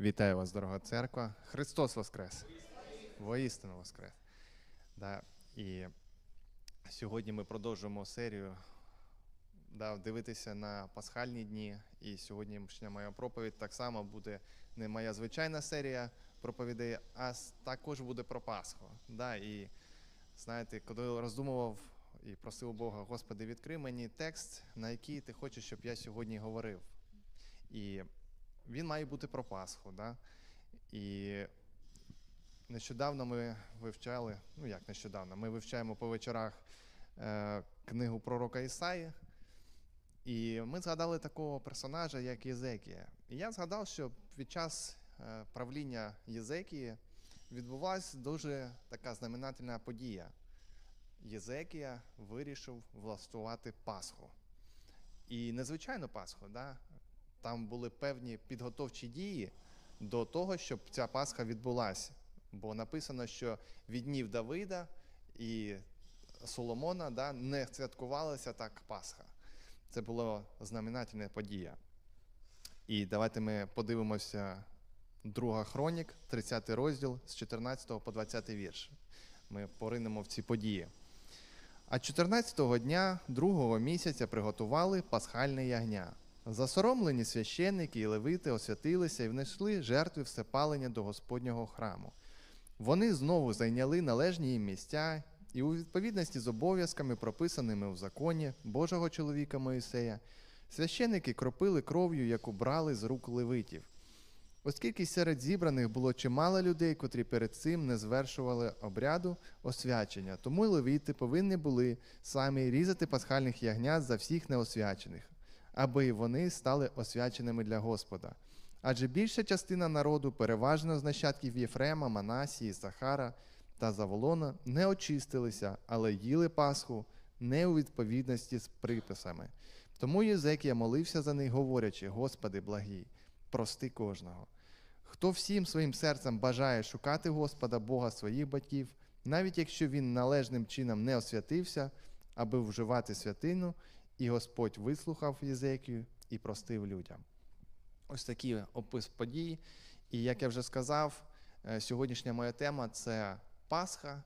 Вітаю вас, дорога церква. Христос Воскрес! Воістину Воскрес! Да, і сьогодні ми продовжуємо серію да, дивитися на пасхальні дні. І сьогоднішня моя проповідь так само буде не моя звичайна серія проповідей, а також буде про Пасху. Да, і знаєте, коли роздумував і просив Бога, Господи, відкрий мені текст, на який ти хочеш, щоб я сьогодні говорив. І він має бути про Пасху. Да? І нещодавно ми вивчали, ну як нещодавно, ми вивчаємо по вечорах е, книгу пророка Ісаї. І ми згадали такого персонажа, як Єзекія. І я згадав, що під час е, правління Єзекії відбулася дуже така знаменательна подія. Єзекія вирішив влаштувати Пасху. І незвичайну Пасху, да? Там були певні підготовчі дії до того, щоб ця Пасха відбулася. Бо написано, що від днів Давида і Соломона да, не святкувалася так Пасха. Це була знаменательна подія. І давайте ми подивимося друга хронік, 30 розділ з 14 по 20 вірш. Ми поринемо в ці події. А 14-го дня другого місяця приготували пасхальне ягня. Засоромлені священники і левити освятилися і внесли жертви всепалення до Господнього храму. Вони знову зайняли належні їм місця і у відповідності з обов'язками, прописаними в законі Божого чоловіка Моїсея, священники кропили кров'ю, яку брали з рук левитів. Оскільки серед зібраних було чимало людей, котрі перед цим не звершували обряду освячення, тому левіти повинні були самі різати пасхальних ягнят за всіх неосвячених, аби й вони стали освяченими для Господа. Адже більша частина народу, переважно з нащадків Єфрема, Манасії, Сахара та Заволона, не очистилися, але їли Пасху не у відповідності з приписами. Тому Єзекія молився за них, говорячи: Господи, благий, прости кожного. Хто всім своїм серцем бажає шукати Господа Бога своїх батьків, навіть якщо він належним чином не освятився, аби вживати святину, і Господь вислухав Єзекію і простив людям. Ось такий опис подій. І як я вже сказав, е, сьогоднішня моя тема це Пасха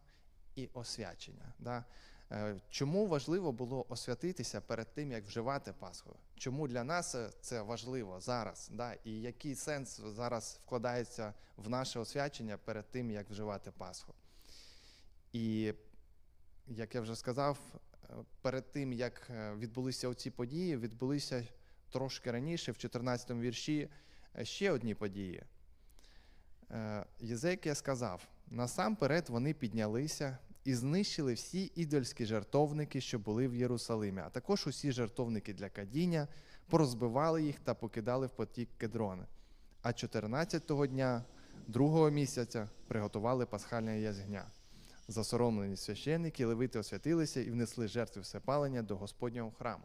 і освячення. Да? Е, Чому важливо було освятитися перед тим, як вживати Пасху? Чому для нас це важливо зараз? Да? І який сенс зараз вкладається в наше освячення перед тим, як вживати Пасху? І як я вже сказав, перед тим, як е, відбулися оці події, відбулися трошки раніше, в 14-му вірші, е, ще одні події. Е, Єзекія сказав: насамперед вони піднялися і знищили всі ідольські жертовники, що були в Єрусалимі, а також усі жертовники для кадіння, порозбивали їх та покидали в потік кедрони. А 14-го дня, другого місяця, приготували пасхальне язгня. Засоромлені священники, левити освятилися і внесли жертви всепалення до Господнього храму.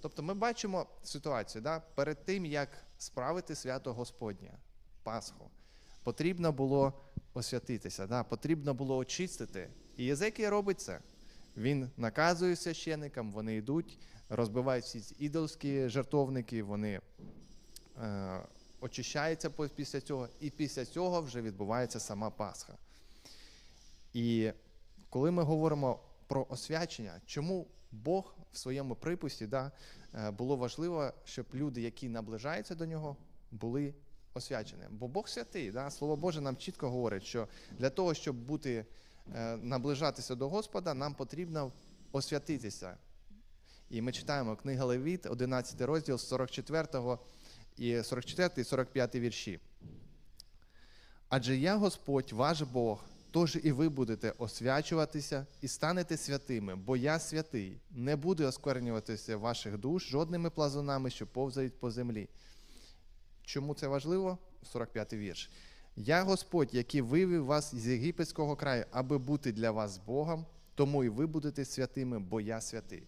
Тобто ми бачимо ситуацію, да? перед тим, як справити свято Господнє, Пасху, потрібно було освятитися, да? потрібно було очистити. І Єзекія робить це. Він наказує священникам, вони йдуть, розбивають всі ці ідолські жертовники, вони е, очищаються після цього, і після цього вже відбувається сама Пасха. І коли ми говоримо про освячення, чому Бог в своєму приписі да, е, було важливо, щоб люди, які наближаються до нього, були освячені. Бо Бог святий, да? Слово Боже нам чітко говорить, що для того, щоб бути, е, наближатися до Господа, нам потрібно освятитися. І ми читаємо книга Левіт, 11 розділ 44 і 44 і 45 вірші. Адже я Господь, ваш Бог, тож і ви будете освячуватися і станете святими, бо я святий, не буду осквернюватися ваших душ жодними плазунами, що повзають по землі. Чому це важливо? 45 й вірш. Я Господь, який вивів вас з єгипетського краю, аби бути для вас Богом, тому і ви будете святими, бо я святий.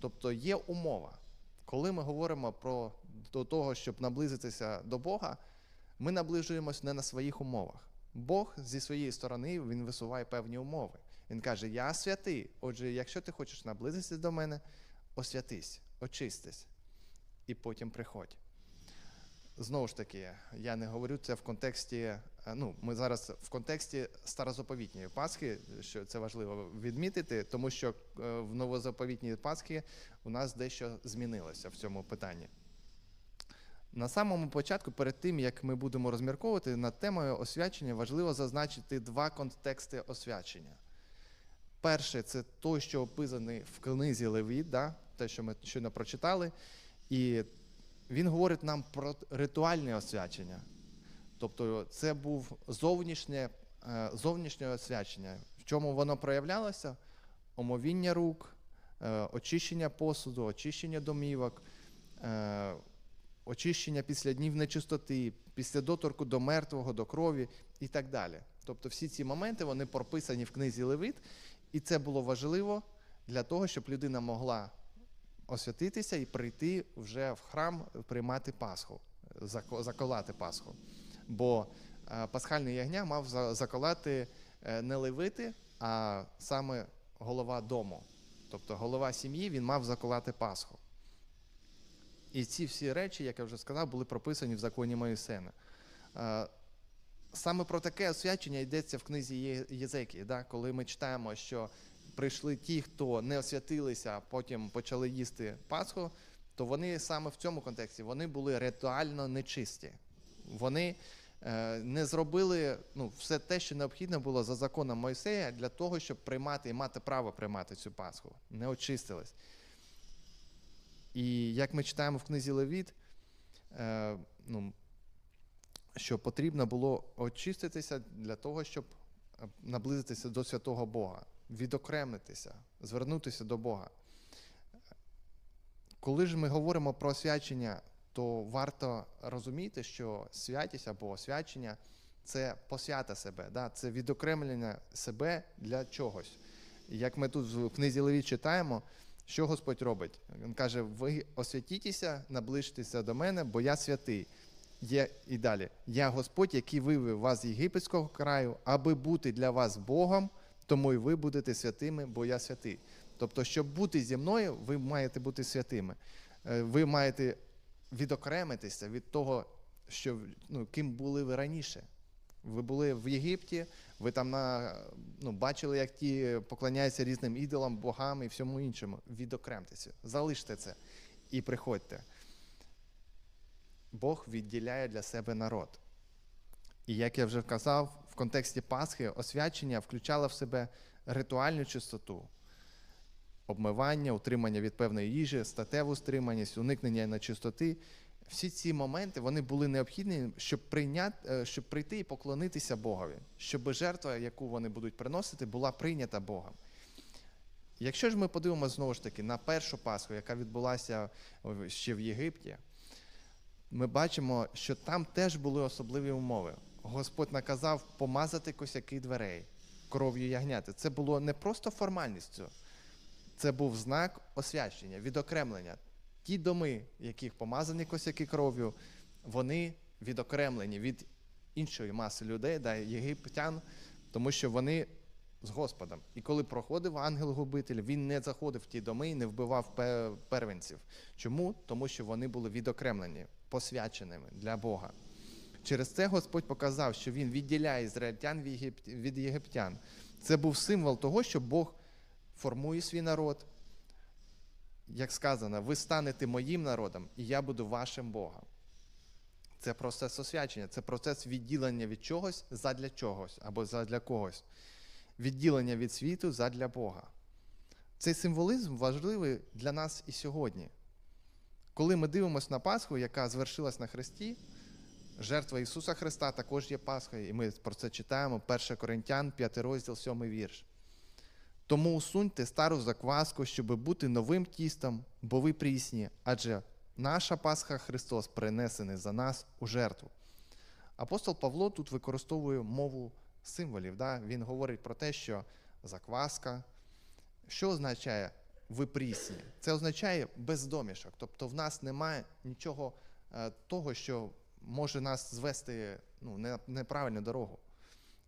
Тобто є умова. Коли ми говоримо про до того, щоб наблизитися до Бога, ми наближуємось не на своїх умовах. Бог зі своєї сторони він висуває певні умови. Він каже: Я святий. Отже, якщо ти хочеш наблизитися до мене, освятись, очистись і потім приходь. знову ж таки, я не говорю це в контексті. е, Ну, ми зараз в контексті старозаповітньої Пасхи, що це важливо відмітити, тому що е, в новозаповітній Пасхі у нас дещо змінилося в цьому питанні. На самому початку, перед тим як ми будемо розмірковувати над темою освячення, важливо зазначити два контексти освячення. Перше це той, що описаний в книзі Левіт, да, те, що ми щойно прочитали, і він говорить нам про ритуальне освячення. Тобто це був зовнішнє, е, зовнішнє освячення. В чому воно проявлялося? Омовіння рук, е, очищення посуду, очищення домівок, е, очищення після днів нечистоти, після доторку до мертвого, до крові і так далі. Тобто всі ці моменти вони прописані в книзі Левит, і це було важливо для того, щоб людина могла освятитися і прийти вже в храм приймати Пасху, зако- заколати Пасху. Бо е, пасхальний ягня мав заколати е, не левити, а саме голова дому. Тобто голова сім'ї він мав заколати Пасху. І ці всі речі, як я вже сказав, були прописані в законі Моїсена. Е, Саме про таке освячення йдеться в книзі Єзекії, да? коли ми читаємо, що прийшли ті, хто не освятилися, а потім почали їсти Пасху, то вони саме в цьому контексті вони були ритуально нечисті. Вони е, не зробили ну, все те, що необхідно було за законом Мойсея для того, щоб приймати і мати право приймати цю Пасху. Не очистились. І як ми читаємо в книзі Левіт, е, ну, що потрібно було очиститися для того, щоб е, наблизитися до святого Бога, відокремитися, звернутися до Бога. Коли ж ми говоримо про освячення, то варто розуміти, що святість або освячення це посвята себе, да? це відокремлення себе для чогось. Як ми тут в книзі Левіт читаємо, що Господь робить? Він каже: ви освятітеся, наближтеся до мене, бо я святий. Є і далі. Я Господь, який вивів вас з єгипетського краю, аби бути для вас Богом, тому і ви будете святими, бо я святий. Тобто, щоб бути зі мною, ви маєте бути святими. Е, Ви маєте відокремитися від того, що ну, ким були ви раніше. Ви були в Єгипті, ви там на, ну, бачили, як ті поклоняються різним ідолам, богам і всьому іншому. Відокремтеся, залиште це і приходьте. Бог відділяє для себе народ. І як я вже казав, в контексті Пасхи освячення включало в себе ритуальну чистоту, обмивання, утримання від певної їжі, статеву стриманість, уникнення нечистоти. Всі ці моменти вони були необхідні, щоб прийняти, е, щоб прийти і поклонитися Богові, щоб жертва, яку вони будуть приносити, була прийнята Богом. Якщо ж ми подивимося знову ж таки на першу Пасху, яка відбулася ще в Єгипті, ми бачимо, що там теж були особливі умови. Господь наказав помазати косяки дверей кров'ю ягняти. Це було не просто формальністю, це був знак освячення, відокремлення. Ті доми, яких помазані косяки кров'ю, вони відокремлені від іншої маси людей, да, єгиптян, тому що вони з Господом. І коли проходив ангел-губитель, він не заходив в ті доми і не вбивав первенців. Чому? Тому що вони були відокремлені, посвяченими для Бога. Через це Господь показав, що Він відділяє ізраїльтян від єгиптян. Це був символ того, що Бог формує свій народ. Як сказано, ви станете моїм народом, і я буду вашим Богом. Це процес освячення, це процес відділення від чогось задля чогось або задля когось. Відділення від світу задля Бога. Цей символізм важливий для нас і сьогодні. Коли ми дивимося на Пасху, яка звершилась на Христі, жертва Ісуса Христа також є Пасхою, і ми про це читаємо 1 Коринтян, 5 розділ, 7 вірш. Тому усуньте стару закваску, щоб бути новим тістом, бо ви прісні, адже наша Пасха Христос принесений за нас у жертву. Апостол Павло тут використовує мову символів. Да? Він говорить про те, що закваска, що означає ви прісні? Це означає без домішок. Тобто в нас немає нічого е, того, що може нас звести ну, неправильну дорогу,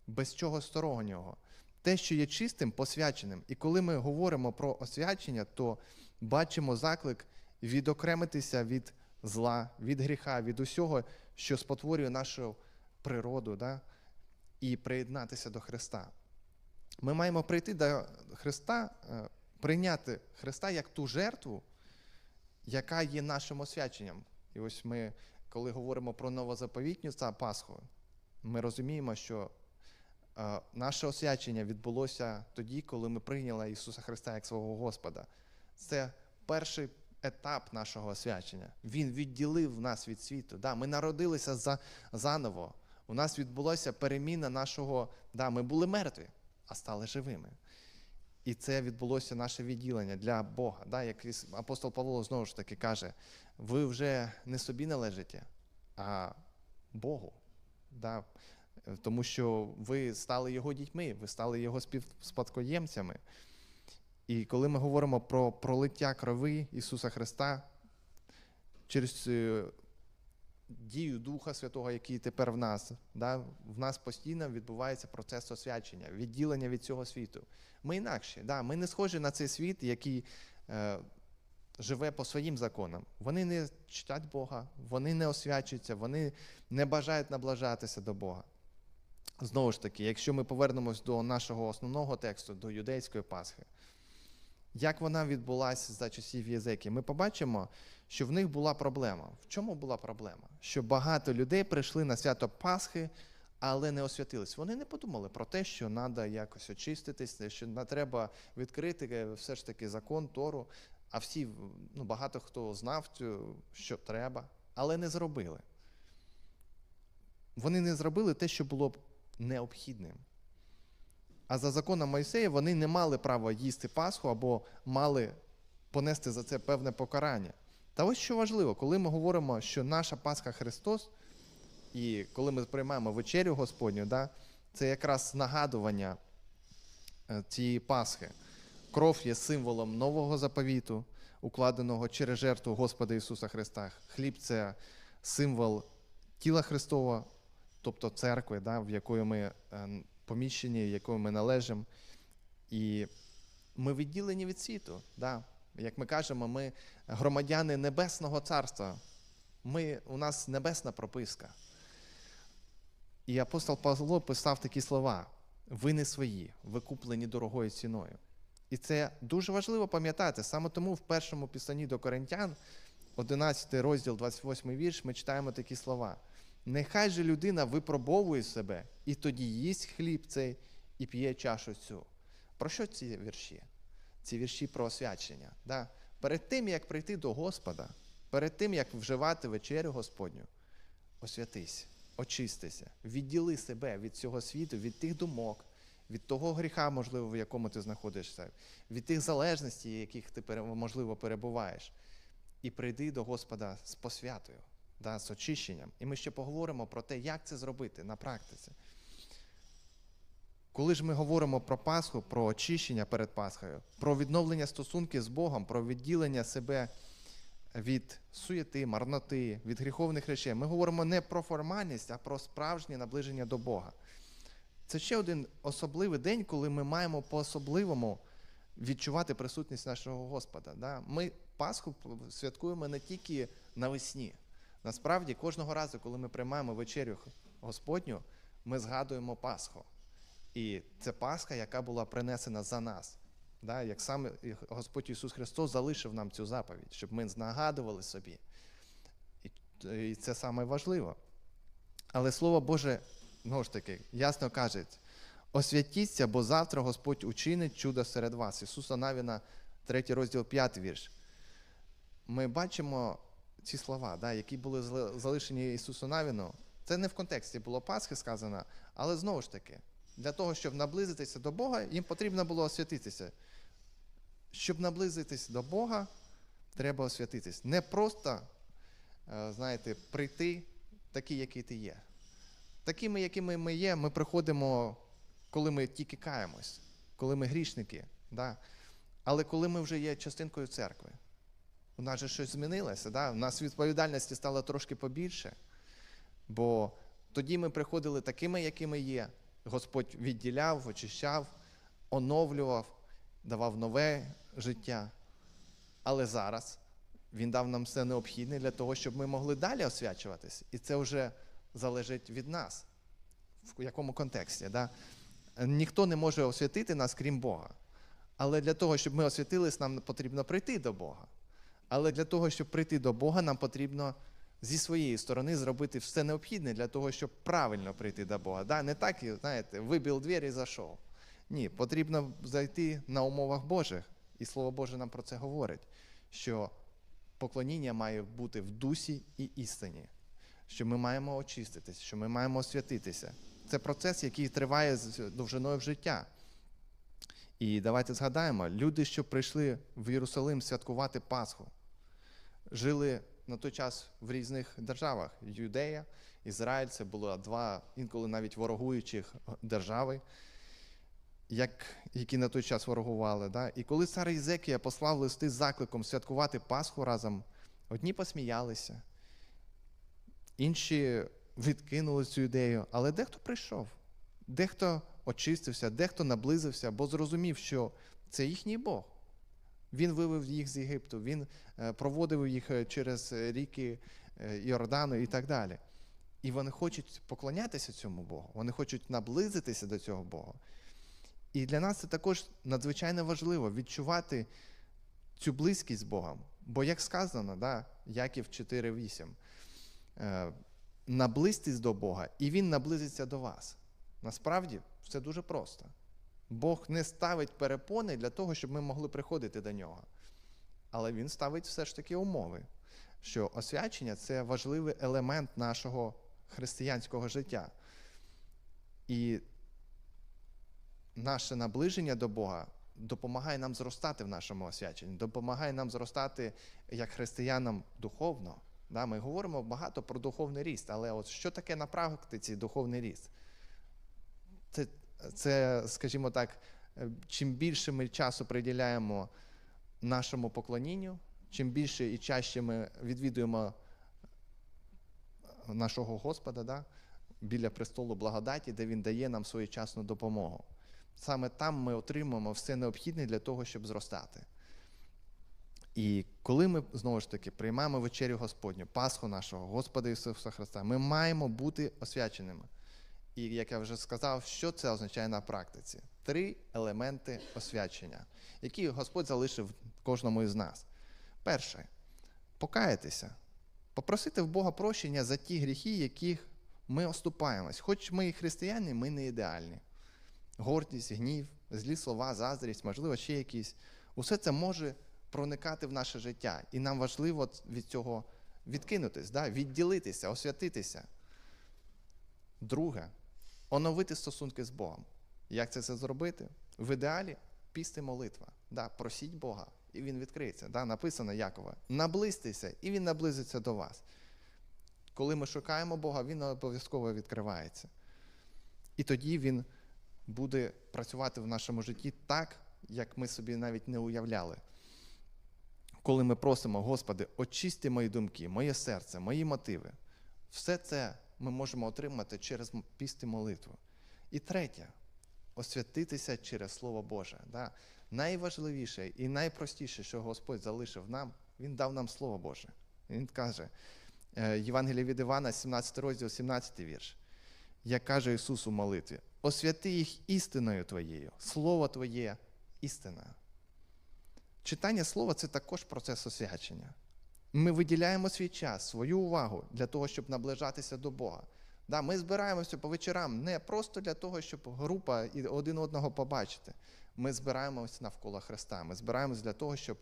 без чого стороннього. Те, що є чистим, посвяченим. І коли ми говоримо про освячення, то бачимо заклик відокремитися від зла, від гріха, від усього, що спотворює нашу природу, да? і приєднатися до Христа. Ми маємо прийти до Христа, е, прийняти Христа як ту жертву, яка є нашим освяченням. І ось ми, коли говоримо про новозаповітню та Пасху, ми розуміємо, що наше освячення відбулося тоді, коли ми прийняли Ісуса Христа як свого Господа. Це перший етап нашого освячення. Він відділив нас від світу. Да, Ми народилися за, заново. У нас відбулася переміна нашого. Да, Ми були мертві, а стали живими. І це відбулося наше відділення для Бога. Да, Як апостол Павло знову ж таки каже: ви вже не собі належите, а Богу. Да? Тому що ви стали його дітьми, ви стали його співспадкоємцями. І коли ми говоримо про пролиття крови Ісуса Христа через е, дію Духа Святого, який тепер в нас, да, в нас постійно відбувається процес освячення, відділення від цього світу. Ми інакші, да, ми не схожі на цей світ, який е, живе по своїм законам. Вони не читать Бога, вони не освячуються, вони не бажають наближатися до Бога. Знову ж таки, якщо ми повернемось до нашого основного тексту, до юдейської Пасхи, як вона відбулася за часів Єзеки, ми побачимо, що в них була проблема. В чому була проблема? Що багато людей прийшли на свято Пасхи, але не освятились. Вони не подумали про те, що треба якось очиститись, що треба відкрити е, все ж таки закон Тору. А всі, ну, багато хто знав, що треба, але не зробили. Вони не зробили те, що було необхідним. А за законом Мойсея вони не мали права їсти Пасху або мали понести за це певне покарання. Та ось що важливо, коли ми говоримо, що наша Пасха Христос, і коли ми приймаємо вечерю Господню, да, це якраз нагадування е, цієї Пасхи. Кров є символом нового заповіту, укладеного через жертву Господа Ісуса Христа. Хліб це символ тіла Христова, тобто церкви, да, в якої ми е, поміщені, в якої ми належимо. І ми відділені від світу. Да. Як ми кажемо, ми громадяни Небесного Царства. Ми, у нас небесна прописка. І апостол Павло писав такі слова: ви не свої, ви куплені дорогою ціною. І це дуже важливо пам'ятати. Саме тому в першому писанні до Коринтян, 11 розділ, 28 вірш, ми читаємо такі слова. Нехай же людина випробовує себе, і тоді їсть хліб цей і п'є чашу цю. Про що ці вірші? Ці вірші про освячення. Да? Перед тим, як прийти до Господа, перед тим, як вживати вечерю Господню, освятись, очистися, відділи себе від цього світу, від тих думок, від того гріха, можливо, в якому ти знаходишся, від тих залежностей, яких ти, можливо, перебуваєш. І прийди до Господа з посвятою, да, з очищенням. І ми ще поговоримо про те, як це зробити на практиці. Коли ж ми говоримо про Пасху, про очищення перед Пасхою, про відновлення стосунків з Богом, про відділення себе від суєти, марноти, від гріховних речей, ми говоримо не про формальність, а про справжнє наближення до Бога. Це ще один особливий день, коли ми маємо по-особливому відчувати присутність нашого Господа. Да? Ми Пасху святкуємо не тільки навесні. Насправді, кожного разу, коли ми приймаємо вечерю Господню, ми згадуємо Пасху. І це Пасха, яка була принесена за нас. Да? Як саме Господь Ісус Христос залишив нам цю заповідь, щоб ми нагадували собі. І, це саме важливо. Але Слово Боже, знову ж таки, ясно каже, освятіться, бо завтра Господь учинить чудо серед вас. Ісуса Навіна, 3 розділ 5 вірш. Ми бачимо ці слова, да, які були залишені Ісусу Навіну. Це не в контексті було Пасхи сказано, але знову ж таки, для того, щоб наблизитися до Бога, їм потрібно було освятитися. Щоб наблизитись до Бога, треба освятитись. Не просто, е, знаєте, прийти такий, який ти є. Такими, якими ми є, ми приходимо, коли ми тільки каємось, коли ми грішники. Да? Але коли ми вже є частинкою церкви, у нас же щось змінилося, да? у нас відповідальності стало трошки побільше. Бо тоді ми приходили такими, якими є. Господь відділяв, очищав, оновлював, давав нове життя. Але зараз Він дав нам все необхідне для того, щоб ми могли далі освячуватись. І це вже залежить від нас. В якому контексті? Да? Ніхто не може освятити нас, крім Бога. Але для того, щоб ми освятились, нам потрібно прийти до Бога. Але для того, щоб прийти до Бога, нам потрібно зі своєї сторони зробити все необхідне для того, щоб правильно прийти до Бога. Да? Не так, знаєте, вибив двері і зайшов. Ні, потрібно зайти на умовах Божих. І Слово Боже нам про це говорить, що поклоніння має бути в дусі і істині, що ми маємо очиститися, що ми маємо освятитися. Це процес, який триває з довжиною в життя. І давайте згадаємо, люди, що прийшли в Єрусалим святкувати Пасху, жили на той час в різних державах. Юдея, Ізраїль це було два інколи навіть ворогуючих держави, як, які на той час ворогували. Да? І коли цар Ізекія послав листи з закликом святкувати Пасху разом, одні посміялися, інші відкинули цю ідею, але дехто прийшов, дехто очистився, дехто наблизився, бо зрозумів, що це їхній Бог. Він вивів їх з Єгипту, він е, проводив їх е, через ріки е, Йордану і так далі. І вони хочуть поклонятися цьому Богу, вони хочуть наблизитися до цього Бога. І для нас це також надзвичайно важливо відчувати цю близькість з Богом. Бо, як сказано, да, Яків 4.8, наблизьтесь до Бога, і Він наблизиться до вас. Насправді все дуже просто. Бог не ставить перепони для того, щоб ми могли приходити до нього. Але Він ставить все ж таки умови, що освячення це важливий елемент нашого християнського життя. І наше наближення до Бога допомагає нам зростати в нашому освяченні, допомагає нам зростати як християнам духовно. Да, Ми говоримо багато про духовний ріст, але от що таке на практиці духовний ріст? Це, це, скажімо так, е, чим більше ми часу приділяємо нашому поклонінню, чим більше і чаще ми відвідуємо нашого Господа да, біля престолу благодаті, де Він дає нам своєчасну допомогу. Саме там ми отримуємо все необхідне для того, щоб зростати. І коли ми знову ж таки приймаємо вечерю Господню, Пасху нашого, Господа Ісуса Христа, ми маємо бути освяченими. І як я вже сказав, що це означає на практиці? Три елементи освячення, які Господь залишив кожному із нас. Перше покаятися, попросити в Бога прощення за ті гріхи, яких ми оступаємось. Хоч ми і християни, ми не ідеальні. Гордість, гнів, злі слова, заздрість, можливо, ще якісь. Усе це може проникати в наше життя. І нам важливо від цього відкинутись, да? відділитися, освятитися. Друге, оновити стосунки з Богом. Як це все зробити? В ідеалі пісти молитва. Да, Просіть Бога, і Він відкриється. Да, Написано Якова. Наблизьтеся, і Він наблизиться до вас. Коли ми шукаємо Бога, Він обов'язково відкривається. І тоді Він буде працювати в нашому житті так, як ми собі навіть не уявляли. Коли ми просимо, Господи, очисти мої думки, моє серце, мої мотиви, все це ми можемо отримати через піст і молитву. І третє освятитися через Слово Боже. Да? Найважливіше і найпростіше, що Господь залишив нам, Він дав нам Слово Боже. Він каже, е, Євангелія від Івана, 17 розділ, 17 вірш. Як каже Ісус у молитві, освяти їх істиною Твоєю, Слово Твоє істина. Читання слова це також процес освячення. Ми виділяємо свій час, свою увагу для того, щоб наближатися до Бога. Да, Ми збираємося по вечорам не просто для того, щоб група і один одного побачити. Ми збираємося навколо Христа. Ми збираємося для того, щоб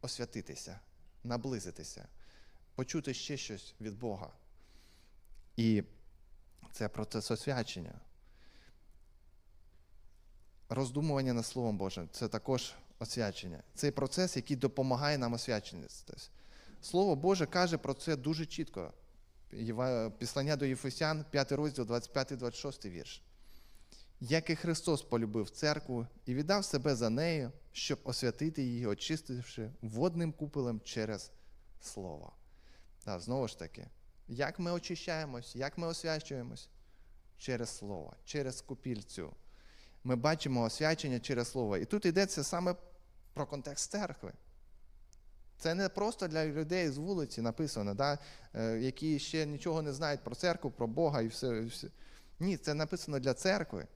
освятитися, наблизитися, почути ще щось від Бога. І це процес освячення. Роздумування над Словом Божим це також освячення. Цей процес, який допомагає нам освячитися. Слово Боже каже про це дуже чітко. Післання до Єфесян, 5 розділ, 25-26 вірш. Як і Христос полюбив церкву і віддав себе за нею, щоб освятити її, очистивши водним купелем через Слово. Та, знову ж таки, як ми очищаємось, як ми освячуємось? Через Слово, через купільцю. Ми бачимо освячення через Слово. І тут йдеться саме про контекст церкви. Це не просто для людей з вулиці написано, да, е, які ще нічого не знають про церкву, про Бога і все, все. Ні, це написано для церкви.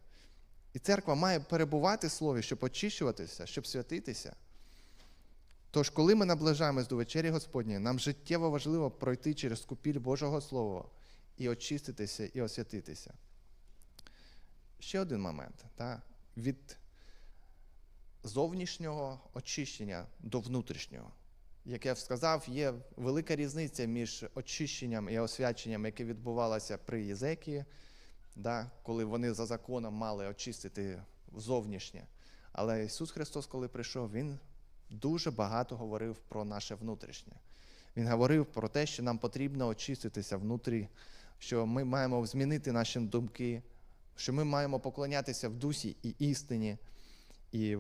І церква має перебувати в слові, щоб очищуватися, щоб святитися. Тож, коли ми наближаємось до вечері Господньої, нам життєво важливо пройти через купіль Божого Слова і очиститися, і освятитися. Ще один момент. Да? Від зовнішнього очищення до внутрішнього. Як я сказав, є велика різниця між очищенням і освяченням, яке відбувалося при Єзекії, да, коли вони за законом мали очистити зовнішнє. Але Ісус Христос, коли прийшов, Він дуже багато говорив про наше внутрішнє. Він говорив про те, що нам потрібно очиститися внутрі, що ми маємо змінити наші думки, що ми маємо поклонятися в дусі і істині. І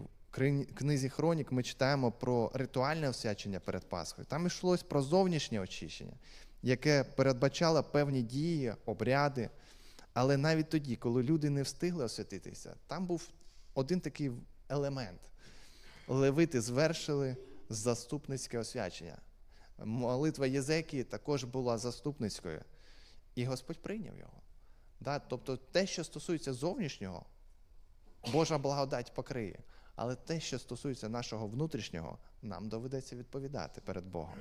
книзі Хронік ми читаємо про ритуальне освячення перед Пасхою. Там йшлось про зовнішнє очищення, яке передбачало певні дії, обряди. Але навіть тоді, коли люди не встигли освятитися, там був один такий елемент. Левити звершили заступницьке освячення. Молитва Єзекії також була заступницькою. І Господь прийняв його. Да? Тобто те, що стосується зовнішнього, Божа благодать покриє. Але те, що стосується нашого внутрішнього, нам доведеться відповідати перед Богом.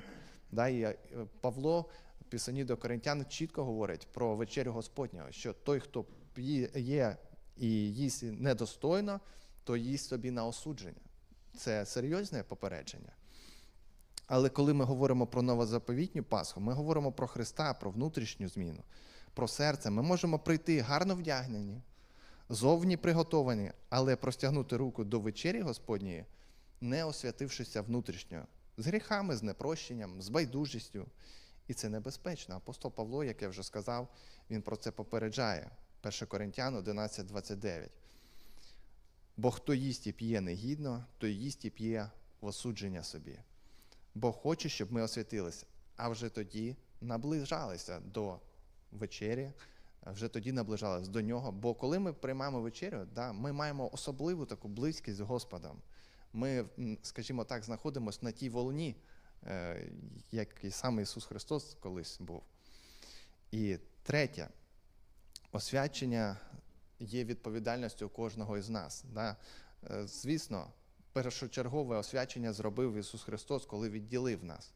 Да, і е, Павло в Писанні до Коринтян чітко говорить про вечерю Господнього, що той, хто п'є і їсть недостойно, то їсть собі на осудження. Це серйозне попередження. Але коли ми говоримо про новозаповітню Пасху, ми говоримо про Христа, про внутрішню зміну, про серце. Ми можемо прийти гарно вдягнені, зовні приготовані, але простягнути руку до вечері Господньої, не освятившися внутрішньо, з гріхами, з непрощенням, з байдужістю. І це небезпечно. Апостол Павло, як я вже сказав, він про це попереджає. 1 Коринтян 11.29. Бо хто їсть і п'є негідно, той їсть і п'є в осудження собі. Бог хоче, щоб ми освятилися, а вже тоді наближалися до вечері, вже тоді наближалися до нього. Бо коли ми приймаємо вечерю, да, ми маємо особливу таку близькість з Господом. Ми, скажімо так, знаходимося на тій волні, е, як і сам Ісус Христос колись був. І третє, освячення є відповідальністю кожного із нас. Да? Е, Звісно, першочергове освячення зробив Ісус Христос, коли відділив нас.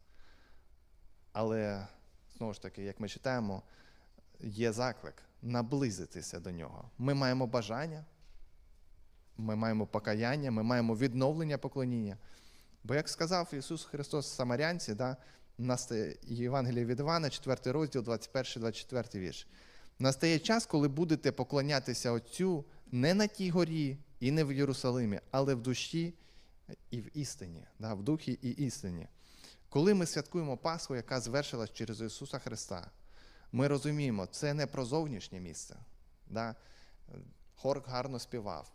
Але, знову ж таки, як ми читаємо, є заклик наблизитися до нього. Ми маємо бажання, ми маємо покаяння, ми маємо відновлення поклоніння. Бо, як сказав Ісус Христос Самарянці, да, настає Євангеліє від Івана, 4 розділ, 21-24 вірш. Настає час, коли будете поклонятися Отцю не на тій горі і не в Єрусалимі, але в душі і в істині, да, в духі і істині. Коли ми святкуємо Пасху, яка звершилась через Ісуса Христа, ми розуміємо, це не про зовнішнє місце. Да? Хор гарно співав.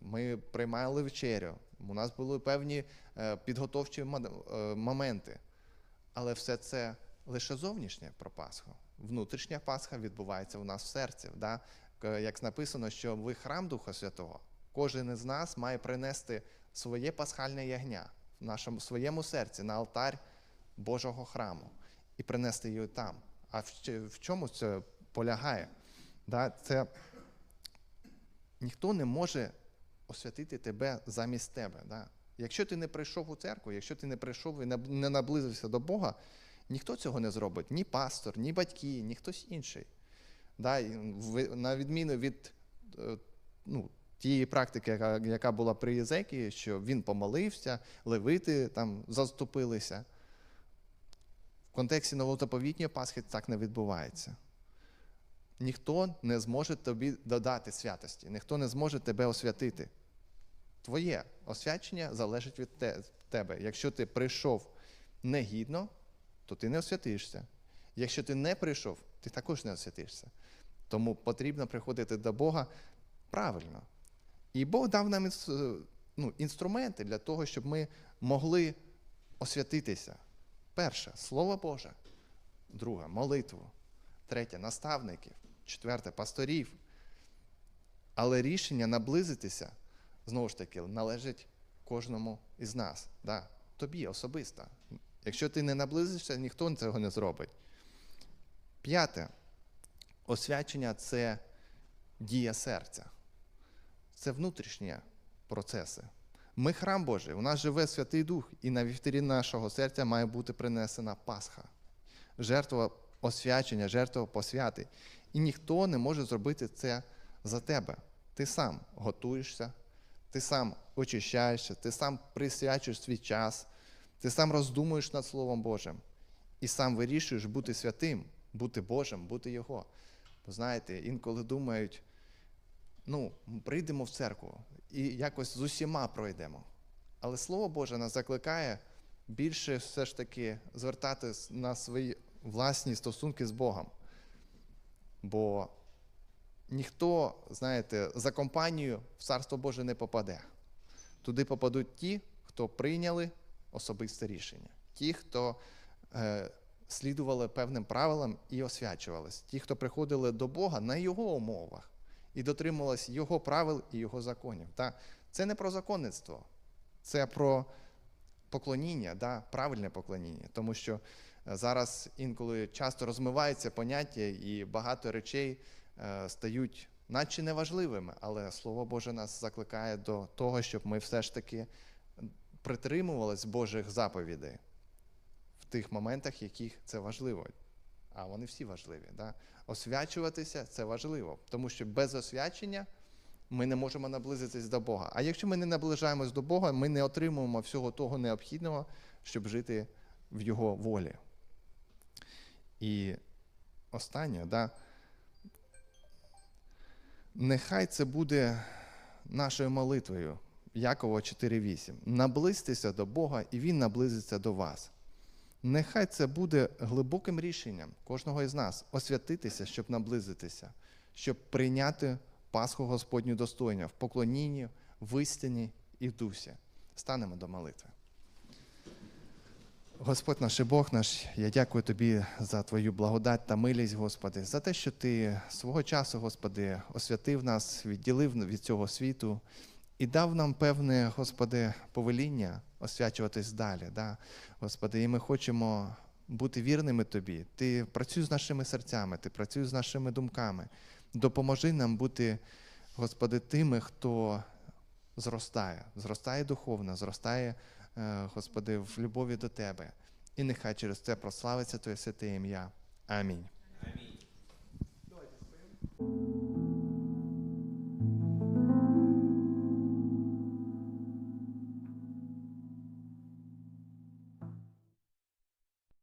Ми приймали вечерю, у нас були певні е, підготовчі е, моменти. Але все це лише зовнішнє про Пасху. Внутрішня Пасха відбувається у нас в серці. Да? Як написано, що ви храм Духа Святого, кожен із нас має принести своє пасхальне ягня в нашому своєму серці на алтарь Божого храму і принести його там. А в, чому це полягає? Це ніхто не може освятити тебе замість тебе. Якщо ти не прийшов у церкву, якщо ти не прийшов і не- наблизився до Бога, ніхто цього не зробить. Ні пастор, ні батьки, ні хтось інший. На відміну від е, ну, тієї практики, яка, яка була при Єзекії, що він помолився, левити там заступилися. В контексті новозаповітньої Пасхи так не відбувається. Ніхто не зможе тобі додати святості, ніхто не зможе тебе освятити. Твоє освячення залежить від тебе. Якщо ти прийшов негідно, то ти не освятишся. Якщо ти не прийшов, ти також не освятишся. Тому потрібно приходити до Бога правильно. І Бог дав нам ну, інструменти для того, щоб ми могли освятитися. Перше Слово Боже. Друге молитву. Третє наставників. Четверте пасторів. Але рішення наблизитися, знову ж таки, належить кожному із нас. Да? тобі особисто. Якщо ти не наблизишся, ніхто цього не зробить. П'яте. Освячення це дія серця. Це внутрішні процеси. Ми храм Божий, у нас живе Святий Дух, і на вівтарі нашого серця має бути принесена Пасха, жертва освячення, жертва посвяти. І ніхто не може зробити це за тебе. Ти сам готуєшся, ти сам очищаєшся, ти сам присвячуєш свій час, ти сам роздумуєш над Словом Божим і сам вирішуєш бути святим, бути Божим, бути Його. Бо знаєте, інколи думають, ну, прийдемо в церкву і якось з усіма пройдемо. Але Слово Боже нас закликає більше все ж таки звертати на свої власні стосунки з Богом. Бо ніхто, знаєте, за компанію в Царство Боже не попаде. Туди попадуть ті, хто прийняли особисте рішення, ті, хто е, слідували певним правилам і освячувались, ті, хто приходили до Бога на Його умовах і дотримувались Його правил і Його законів. Та це не про законництво, це про поклоніння, да, правильне поклоніння. Тому що е, зараз інколи часто розмивається поняття, і багато речей е, стають наче неважливими, але Слово Боже нас закликає до того, щоб ми все ж таки притримувались Божих заповідей в тих моментах, яких це важливо. А вони всі важливі. Да? Освячуватися це важливо, тому що без освячення ми не можемо наблизитись до Бога. А якщо ми не наближаємось до Бога, ми не отримуємо всього того необхідного, щоб жити в Його волі. І останнє, да, нехай це буде нашою молитвою. Якова 4.8. Наблизьтеся до Бога, і Він наблизиться до вас. Нехай це буде глибоким рішенням кожного із нас освятитися, щоб наблизитися, щоб прийняти Пасху Господню достойно в поклонінні, в істині і в дусі. Станемо до молитви. Господь наш і Бог наш, я дякую Тобі за Твою благодать та милість, Господи, за те, що Ти свого часу, Господи, освятив нас, відділив від цього світу і дав нам певне, Господи, повеління освячуватись далі. Да? Господи, і ми хочемо бути вірними Тобі. Ти працюй з нашими серцями, Ти працюєш з нашими думками. Допоможи нам бути, Господи, тими, хто зростає, зростає духовно, зростає, е, Господи, в любові до Тебе. І нехай через це прославиться Твоє святе ім'я. Амінь. Амінь.